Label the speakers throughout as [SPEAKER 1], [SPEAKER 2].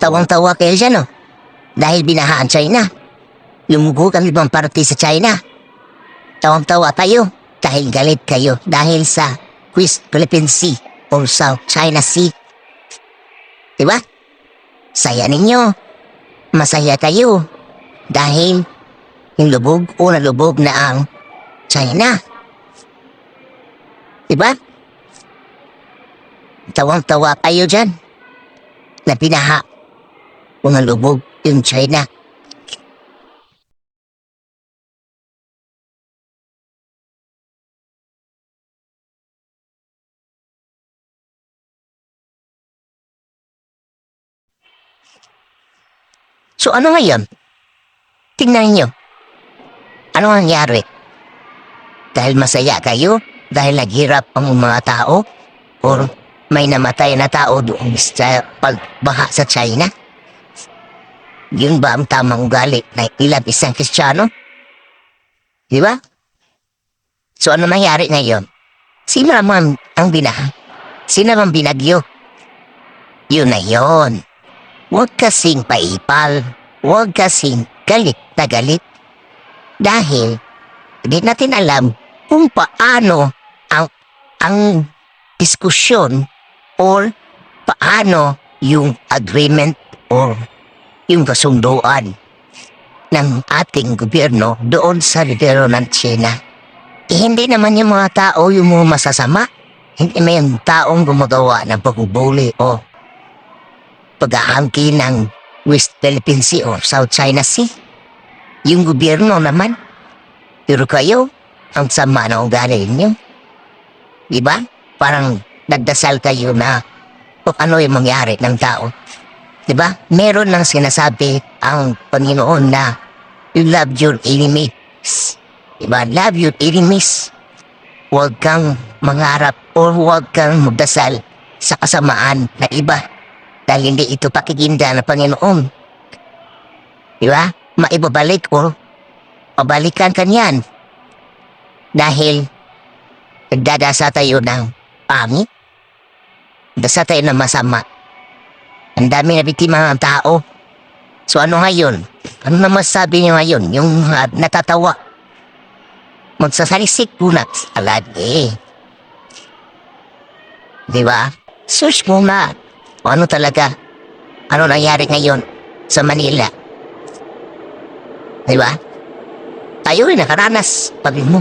[SPEAKER 1] Tawang-tawa kayo dyan, oh. Dahil binahaan China. Lumugo kami bang parati sa China. Tawang-tawa kayo dahil galit kayo dahil sa West Philippine Sea or South China Sea. Diba? Saya ninyo. Masaya kayo dahil yung lubog o nalubog na ang China. Diba? Tawang-tawa kayo dyan na pinaha mga lubog yung China. So ano ngayon? Tingnan niyo. Ano ang nangyari? Dahil masaya kayo? Dahil naghirap ang mga tao? Or may namatay na tao doon sa pagbaha sa China? Yun ba ang tamang ugali na ilang isang Kristiyano? Di ba? So ano nangyari ngayon? Sino naman ang binaha? Sino naman binagyo? Yun na yun. Huwag kasing paipal. Huwag kasing galit na galit. Dahil hindi natin alam kung paano ang ang diskusyon or paano yung agreement or yung kasunduan ng ating gobyerno doon sa libero ng China. Eh, hindi naman yung mga tao yung mga masasama. Hindi may yung taong gumagawa ng pagbubuli o pag-aangkin ng West Philippine Sea o South China Sea. Yung gobyerno naman. Pero kayo, ang sama na ugali ninyo. Diba? Parang nagdasal kayo na kung ano yung mangyari ng tao. Diba? Meron lang sinasabi ang Panginoon na you love your enemies. Diba? Love your enemies. Huwag kang mangarap o huwag kang magdasal sa kasamaan na iba dahil hindi ito pakikinda ng Panginoon. Diba? Maibabalik o pabalikan ka niyan. Dahil nagdadasa tayo ng pangit. Dasa tayo ng masama. Ang dami na biktima ng tao. So ano ngayon? Ano na masabi niyo ngayon? Yung ah, natatawa. Magsasalisik muna. Alad eh. Di ba? Search muna. O ano talaga? Ano nangyari ngayon sa Manila? Di ba? Tayo rin nakaranas. Pag mo.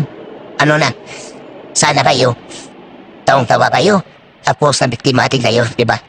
[SPEAKER 1] Ano na? Sana kayo. Taong tawa kayo. Tapos na biktimatin kayo, di ba?